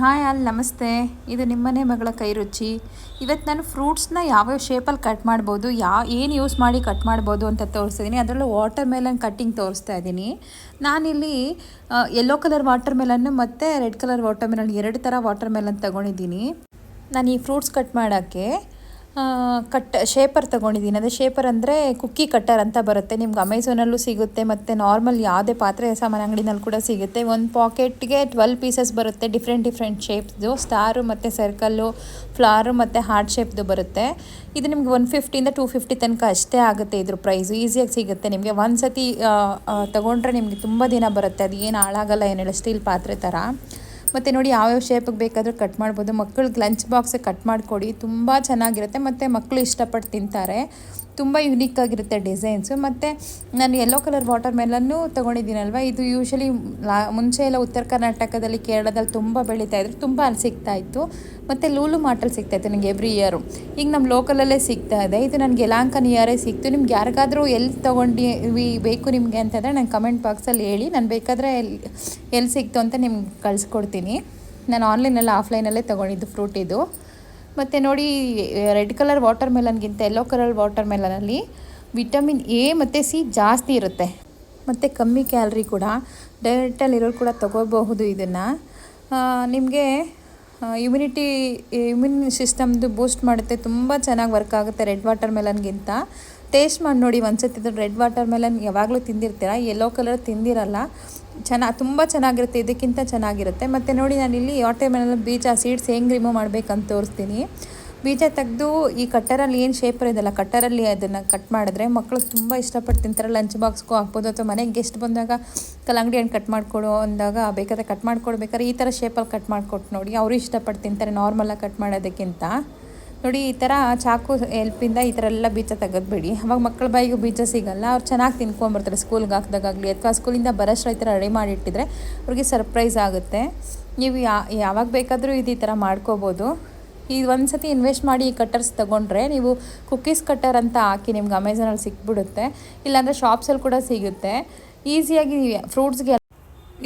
Hi ಅಲ್ ನಮಸ್ತೆ. ಇದು ನಿಮ್ಮನೆ ಮಗಳ ಕೈ ರುಚಿ ಇವತ್ತು ನಾನು ಫ್ರೂಟ್ಸ್ನ ಯಾವ್ಯಾವ ಶೇಪಲ್ಲಿ ಕಟ್ ಮಾಡ್ಬೋದು, ಯಾ, ಏನು ಯೂಸ್ ಮಾಡಿ ಕಟ್ ಮಾಡ್ಬೋದು ಅಂತ ತೋರಿಸ್ತಿದ್ದೀನಿ ಅದರಲ್ಲೂ ವಾಟರ್ ಮೆಲನ್ ಕಟ್ಟಿಂಗ್ ತೋರಿಸ್ತಾ ಇದ್ದೀನಿ ನಾನಿಲ್ಲಿ ಯೆಲ್ಲೋ ಕಲರ್ ವಾಟರ್ ಮೆಲನ್ನು ಮತ್ತು ರೆಡ್ ಕಲರ್ ವಾಟರ್ ಮೆಲನ್ ಎರಡು ಥರ ವಾಟರ್ ಮೆಲನ್ ತೊಗೊಂಡಿದ್ದೀನಿ. ನಾನು ಈ ಫ್ರೂಟ್ಸ್ ಕಟ್ ಮಾಡೋಕ್ಕೆ ಕಟ್ ಶೇಪರ್ ತೊಗೊಂಡಿದ್ದೀನಿ ಅದೇ ಶೇಪರ್ ಅಂದರೆ ಕುಕ್ಕಿ ಕಟ್ಟರ್ ಅಂತ ಬರುತ್ತೆ. ನಿಮ್ಗೆ ಅಮೆಝಾನಲ್ಲೂ ಸಿಗುತ್ತೆ, ಮತ್ತು ನಾರ್ಮಲ್ ಯಾವುದೇ ಪಾತ್ರೆ ಸಾಮಾನು ಅಂಗಡಿನಲ್ಲಿ ಕೂಡ ಸಿಗುತ್ತೆ. ಒಂದು ಪಾಕೆಟ್ಗೆ ಟ್ವೆಲ್ ಪೀಸಸ್ ಬರುತ್ತೆ. ಡಿಫ್ರೆಂಟ್ ಡಿಫ್ರೆಂಟ್ ಶೇಪ್ದು ಸ್ಟಾರು ಮತ್ತು ಸರ್ಕಲ್ಲು ಫ್ಲಾರು ಮತ್ತು ಹಾರ್ಟ್ ಶೇಪ್ದು ಬರುತ್ತೆ. ಇದು ನಿಮ್ಗೆ ಒನ್ ಫಿಫ್ಟಿಯಿಂದ ಟೂ ಫಿಫ್ಟಿ ತನಕ ಅಷ್ಟೇ ಆಗುತ್ತೆ ಇದ್ರ ಪ್ರೈಸು ಈಸಿಯಾಗಿ ಸಿಗುತ್ತೆ ನಿಮಗೆ. ಒಂದು ಸತಿ ತೊಗೊಂಡ್ರೆ ನಿಮಗೆ ತುಂಬ ದಿನ ಬರುತ್ತೆ. ಅದು ಏನು ಹಾಳಾಗಲ್ಲ ಏನಿಲ್ಲ ಸ್ಟೀಲ್ ಪಾತ್ರೆ ಥರ ಮತ್ತು ನೋಡಿ ಯಾವ್ಯಾವ ಶೇಪಿಗೆ ಬೇಕಾದರೂ ಕಟ್ ಮಾಡ್ಬೋದು. ಮಕ್ಕಳಿಗೆ ಲಂಚ್ ಬಾಕ್ಸಿಗೆ ಕಟ್ ಮಾಡಿಕೊಡಿ. ತುಂಬ ಚೆನ್ನಾಗಿರುತ್ತೆ. ಮತ್ತು ಮಕ್ಕಳು ಇಷ್ಟಪಟ್ಟು ತಿಂತಾರೆ. ತುಂಬ ಯುನೀಕ್ ಆಗಿರುತ್ತೆ ಡಿಸೈನ್ಸು ಮತ್ತು ನಾನು ಯೆಲ್ಲೋ ಕಲರ್ ವಾಟರ್ ಮೆಲನ್ನು ತೊಗೊಂಡಿದ್ದೀನಲ್ವ? ಇದು ಯೂಶ್ವಲಿ ಲಾ, ಮುಂಚೆ ಎಲ್ಲ ಉತ್ತರ ಕರ್ನಾಟಕದಲ್ಲಿ, ಕೇರಳದಲ್ಲಿ ತುಂಬ ಬೆಳೀತಾ ಇದ್ರು. ತುಂಬ ಅಲ್ಲಿ ಸಿಗ್ತಾಯಿತ್ತು ಮತ್ತು ಲೂಲು ಮಾಟಲ್ಲಿ ಸಿಗ್ತಾಯಿತ್ತು ನನಗೆ ಎವ್ರಿ ಇಯರು ಈಗ ನಮ್ಮ ಲೋಕಲಲ್ಲೇ ಸಿಗ್ತಾ ಇದೆ. ಇದು ನನಗೆ ಯಲಾಂಕ ಇಯರೇ ಸಿಕ್ತು. ನಿಮ್ಗೆ ಯಾರಿಗಾದರೂ ಎಲ್ಲಿ ತೊಗೊಂಡು ಬೇಕು ನಿಮಗೆ ಅಂತಂದರೆ ನಂಗೆ ಕಮೆಂಟ್ ಬಾಕ್ಸಲ್ಲಿ ಹೇಳಿ. ನಾನು ಬೇಕಾದರೆ ಎಲ್ಲಿ ಎಲ್ಲಿ ಸಿಕ್ತು ಅಂತ ನಿಮ್ಗೆ ಕಳಿಸ್ಕೊಡ್ತೀನಿ. ನಾನು ಆನ್ಲೈನಲ್ಲಿ ಆಫ್ಲೈನಲ್ಲೇ ತೊಗೊಂಡಿದ್ದು ಫ್ರೂಟ್ ಇದು. ಮತ್ತು ನೋಡಿ ರೆಡ್ ಕಲರ್ ವಾಟರ್ ಮೆಲನ್ಗಿಂತ ಯೆಲ್ಲೋ ಕಲರ್ ವಾಟರ್ ಮೆಲನಲ್ಲಿ ವಿಟಮಿನ್ ಎ ಮತ್ತು ಸಿ ಜಾಸ್ತಿ ಇರುತ್ತೆ. ಮತ್ತು ಕಮ್ಮಿ ಕ್ಯಾಲ್ರಿ ಕೂಡ ಡಯಟಲ್ಲಿರೋರು ಕೂಡ ತಗೋಬಹುದು ಇದನ್ನು. ನಿಮಗೆ ಇಮ್ಯುನಿಟಿ ಇಮ್ಯೂನ್ ಸಿಸ್ಟಮ್ದು ಬೂಸ್ಟ್ ಮಾಡುತ್ತೆ. ತುಂಬ ಚೆನ್ನಾಗಿ ವರ್ಕ್ ಆಗುತ್ತೆ ರೆಡ್ ವಾಟರ್ ಮೆಲನ್ಗಿಂತ ಟೇಸ್ಟ್ ಮಾಡಿ ನೋಡಿ ಇದು ರೆಡ್ ವಾಟರ್ ಮೆಲನ್ ಯಾವಾಗಲೂ ತಿಂದಿರ್ತೀರ? Yellow colour ತಿಂದಿರಲ್ಲ. ಚೆನ್ನಾಗಿ ತುಂಬ ಚೆನ್ನಾಗಿರುತ್ತೆ. ಇದಕ್ಕಿಂತ ಚೆನ್ನಾಗಿರುತ್ತೆ. ಮತ್ತು ನೋಡಿ ನಾನಿಲ್ಲಿ ವಾಟರ್ ಮೆಲನ್ ಬೀಜ ಸೀಡ್ಸ್ ಹೆಂಗೆ ರಿಮೂವ್ ಮಾಡಬೇಕಂತ ತೋರಿಸ್ತೀನಿ. ಬೀಜ ತೆಗೆದು ಈ ಕಟ್ಟರಲ್ಲಿ ಏನು ಶೇಪರ್ ಇದೆಲ್ಲ ಕಟ್ಟರಲ್ಲಿ ಅದನ್ನು ಕಟ್ ಮಾಡಿದ್ರೆ ಮಕ್ಕಳು ತುಂಬ ಇಷ್ಟಪಟ್ಟು ತಿಂತಾರೆ. ಲಂಚ್ ಬಾಕ್ಸ್ಗೂ ಹಾಕ್ಬೋದು ಅಥವಾ ಮನೆಗೆ ಗೆಸ್ಟ್ ಬಂದಾಗ ಕಲ್ಲಂಗಡಿ ಹಣ್ಣು ಕಟ್ ಮಾಡಿಕೊಡು ಅಂದಾಗ ಬೇಕಾದ್ರೆ ಕಟ್ ಮಾಡಿಕೊಡ್ಬೇಕಾದ್ರೆ ಈ ಥರ ಶೇಪಲ್ಲಿ ಕಟ್ ಮಾಡಿಕೊಟ್ಟು ನೋಡಿ. ಅವರು ಇಷ್ಟಪಟ್ಟು ತಿಂತಾರೆ ನಾರ್ಮಲಾಗಿ ಕಟ್ ಮಾಡೋದಕ್ಕಿಂತ. ನೋಡಿ, ಈ ಥರ ಚಾಕು ಹೆಲ್ಪಿಂದ ಈ ಥರ ಎಲ್ಲ ಬೀಜ ತೆಗೆದ್ಬಿಡಿ ಅವಾಗ ಮಕ್ಕಳ ಬಾಯಿಗೂ ಬೀಜ ಸಿಗಲ್ಲ. ಅವ್ರು ಚೆನ್ನಾಗಿ ತಿನ್ಕೊಂಬರ್ತಾರೆ ಸ್ಕೂಲ್ಗೆ ಹಾಕ್ದಾಗಲಿ ಅಥವಾ ಸ್ಕೂಲಿಂದ ಬರೋಷ್ಟು ಈ ಥರ ರೆಡಿ ಮಾಡಿಟ್ಟಿದ್ರೆ ಅವ್ರಿಗೆ ಸರ್ಪ್ರೈಸ್ ಆಗುತ್ತೆ. ನೀವು ಯಾವಾಗ ಬೇಕಾದರೂ ಇದು ಈ ಥರ ಮಾಡ್ಕೋಬೋದು. ಈ ಒಂದು ಸತಿ ಇನ್ವೆಸ್ಟ್ ಮಾಡಿ ಈ ಕಟ್ಟರ್ಸ್ ತೊಗೊಂಡ್ರೆ ನೀವು ಕುಕ್ಕೀಸ್ ಕಟ್ಟರ್ ಅಂತ ಹಾಕಿ ನಿಮ್ಗೆ ಅಮೆಝಾನಲ್ಲಿ ಸಿಕ್ಬಿಡುತ್ತೆ. ಇಲ್ಲಾಂದರೆ ಶಾಪ್ಸಲ್ಲಿ ಕೂಡ ಸಿಗುತ್ತೆ. ಈಸಿಯಾಗಿ ಫ್ರೂಟ್ಸ್ಗೆ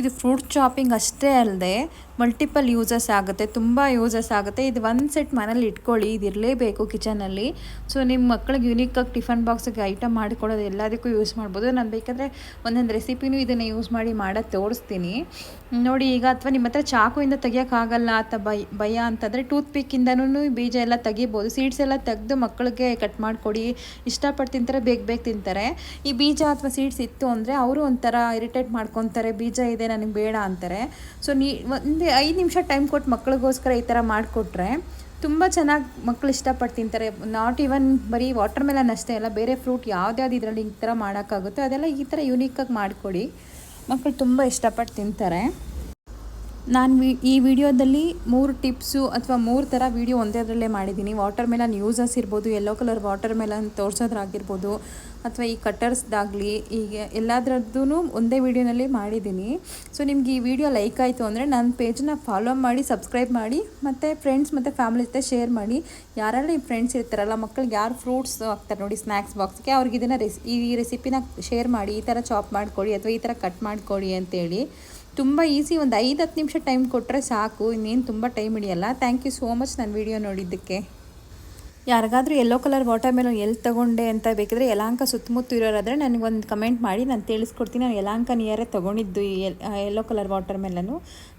ಇದು ಫ್ರೂಟ್ ಶಾಪಿಂಗ್ ಅಷ್ಟೇ ಅಲ್ಲದೆ ಮಲ್ಟಿಪಲ್ ಯೂಸಸ್ ಆಗುತ್ತೆ, ತುಂಬ ಯೂಸಸ್ ಆಗುತ್ತೆ. ಇದು ಒಂದು ಸೆಟ್ ಮನೇಲಿ ಇಟ್ಕೊಳ್ಳಿ, ಇದು ಇರಲೇಬೇಕು ಕಿಚನಲ್ಲಿ ಸೊ ನಿಮ್ಮ ಮಕ್ಕಳಿಗೆ ಯುನೀಕಾಗಿ ಟಿಫನ್ ಬಾಕ್ಸಿಗೆ ಐಟಮ್ ಮಾಡಿಕೊಳ್ಳೋದು ಎಲ್ಲದಕ್ಕೂ ಯೂಸ್ ಮಾಡ್ಬೋದು. ನಾನು ಬೇಕಾದರೆ ಒಂದೊಂದು ರೆಸಿಪಿನೂ ಇದನ್ನು ಯೂಸ್ ಮಾಡಿ ಮಾಡೋದು ತೋರಿಸ್ತೀನಿ. ನೋಡಿ, ಈಗ ಅಥವಾ ನಿಮ್ಮ ಹತ್ರ ಚಾಕುವಿಂದ ತೆಗಿಯೋಕ್ಕಾಗಲ್ಲ ಅಥವಾ ಬೈ ಭಯ ಅಂತಂದರೆ ಟೂತ್ ಪಿಕ್ಕಿಂದನೂ ಬೀಜ ಎಲ್ಲ ತೆಗಿಬೋದು. ಸೀಡ್ಸ್ ಎಲ್ಲ ತೆಗೆದು ಮಕ್ಕಳಿಗೆ ಕಟ್ ಮಾಡಿಕೊಡಿ. ಇಷ್ಟಪಟ್ಟು ತಿಂತಾರೆ, ಬೇಗ ಬೇಗ ತಿಂತಾರೆ. ಈ ಬೀಜ ಅಥವಾ ಸೀಡ್ಸ್ ಇತ್ತು ಅಂದರೆ ಅವರು ಒಂಥರ ಇರಿಟೇಟ್ ಮಾಡ್ಕೊತಾರೆ. ಬೀಜ ಇದೆ, ನನಗೆ ಬೇಡ ಅಂತಾರೆ. ಸೊ ನೀ, ಒಂದು ಐದು ನಿಮಿಷ ಟೈಮ್ ಕೊಟ್ಟು ಮಕ್ಕಳಿಗೋಸ್ಕರ ಈ ಥರ ಮಾಡಿಕೊಟ್ರೆ ತುಂಬ ಚೆನ್ನಾಗಿ ಮಕ್ಕಳು ಇಷ್ಟಪಟ್ಟು ತಿಂತಾರೆ. ನಾಟ್ ಈವನ್ ಬರೀ ವಾಟರ್ ಮೆಲನ್ ಅಷ್ಟೇ ಅಲ್ಲ, ಬೇರೆ ಫ್ರೂಟ್ ಯಾವುದ್ಯಾವ್ದು ಇದರಲ್ಲಿ ಈ ಥರ ಮಾಡೋಕ್ಕಾಗುತ್ತೋ ಅದೆಲ್ಲ ಈ ಥರ ಯುನೀಕಾಗಿ ಮಾಡಿಕೊಡಿ. ಮಕ್ಕಳು ತುಂಬ ಇಷ್ಟಪಟ್ಟು ತಿಂತಾರೆ. ನಾನು ಈ ವಿಡಿಯೋದಲ್ಲಿ ಮೂರು ಟಿಪ್ಸು ಅಥವಾ ಮೂರು ಥರ ವೀಡಿಯೋ ಒಂದೇ ಅದರಲ್ಲೇ ಮಾಡಿದ್ದೀನಿ. ವಾಟರ್ ಮೆಲನ್ ಯೂಸಸ್ ಇರ್ಬೋದು ಯೆಲ್ಲೋ ಕಲರ್ ವಾಟರ್ ಮೆಲನ್ ತೋರಿಸೋದ್ರಾಗಿರ್ಬೋದು, ಅಥವಾ ಈ ಕಟ್ಟರ್ಸ್ದಾಗಲಿ ಈಗ ಎಲ್ಲದರದ್ದು ಒಂದೇ ವಿಡಿಯೋನಲ್ಲಿ ಮಾಡಿದ್ದೀನಿ. ಸೊ ನಿಮ್ಗೆ ಈ ವಿಡಿಯೋ ಲೈಕ್ ಆಯಿತು ಅಂದರೆ ನನ್ನ ಪೇಜನ್ನ ಫಾಲೋ ಮಾಡಿ ಸಬ್ಸ್ಕ್ರೈಬ್ ಮಾಡಿ, ಮತ್ತು ಫ್ರೆಂಡ್ಸ್ ಮತ್ತು ಫ್ಯಾಮಿಲಿ ಜೊತೆ ಶೇರ್ ಮಾಡಿ. ಯಾರೆಲ್ಲ ಈ ಫ್ರೆಂಡ್ಸ್ ಇರ್ತಾರಲ್ಲ ಮಕ್ಕಳಿಗೆ ಯಾರು ಫ್ರೂಟ್ಸ್ ಹಾಕ್ತಾರೆ ನೋಡಿ ಸ್ನ್ಯಾಕ್ಸ್ ಬಾಕ್ಸ್ಗೆ ಅವ್ರಿಗೆ ಇದನ್ನು ರೆಸಿ ಈ ರೆಸಿಪಿನ ಶೇರ್ ಮಾಡಿ, ಈ ಥರ ಚಾಪ್ ಮಾಡಿಕೊಡಿ ಅಥವಾ ಈ ಥರ ಕಟ್ ಮಾಡಿಕೊಡಿ ಅಂತೇಳಿ. ತುಂಬ ಈಸಿ ಒಂದು ಐದು ಹತ್ತು ನಿಮಿಷ ಟೈಮ್ ಕೊಟ್ಟರೆ ಸಾಕು, ಇನ್ನೇನು ತುಂಬ ಟೈಮ್ ಹಿಡಿಯಲ್ಲ. ಥ್ಯಾಂಕ್ ಯು ಸೋ ಮಚ್ ನನ್ನ ವಿಡಿಯೋ ನೋಡಿದ್ದಕ್ಕೆ. ಯಾರಿಗಾದರೂ ಎಲ್ಲೋ ಕಲರ್ ವಾಟರ್ ಮೆಲನ್ ಎಲ್ಲಿ ತೊಗೊಂಡೆ ಅಂತ ಬೇಕಿದ್ರೆ ಯಲಾಂಕ ಸುತ್ತಮುತ್ತ ಇರೋರಾದರೆ ನನಗೊಂದು ಕಮೆಂಟ್ ಮಾಡಿ, ನಾನು ತಿಳಿಸ್ಕೊಡ್ತೀನಿ. ನಾನು ಯಲಾಂಕ ನಿಯರೇ ತೊಗೊಂಡಿದ್ದು ಈ ಎಲ್ಲೋ ಕಲರ್ ವಾಟರ್ ಮೆಲನು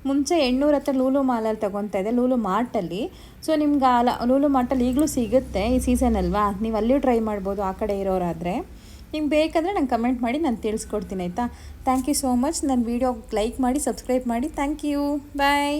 ಮುಂಚೆ ಎಣ್ಣೂರ ಹತ್ರ ಲೂಲು ಮಾಲಲ್ಲಿ ತೊಗೊತಾ ಇದೆ ಲೂಲು ಮಾರ್ಟಲ್ಲಿ ಸೊ ನಿಮ್ಗೆ ಲೂಲು ಮಾರ್ಟಲ್ಲಿ ಈಗಲೂ ಸಿಗುತ್ತೆ ಈ ಸೀಸನ್ ಅಲ್ವಾ? ನೀವು ಅಲ್ಲಿಯೂ ಟ್ರೈ ಮಾಡ್ಬೋದು, ಆ ಕಡೆ ಇರೋರಾದರೆ. ನಿಮ್ಗೆ ಬೇಕಂದರೆ ನಂಗೆ ಕಮೆಂಟ್ ಮಾಡಿ ನಾನು ತಿಳಿಸ್ಕೊಡ್ತೀನಿ, ಆಯಿತಾ? ಥ್ಯಾಂಕ್ ಯು ಸೋ ಮಚ್ ನನ್ನ ವೀಡಿಯೋ ಲೈಕ್ ಮಾಡಿ ಸಬ್ಸ್ಕ್ರೈಬ್ ಮಾಡಿ. Thank you bye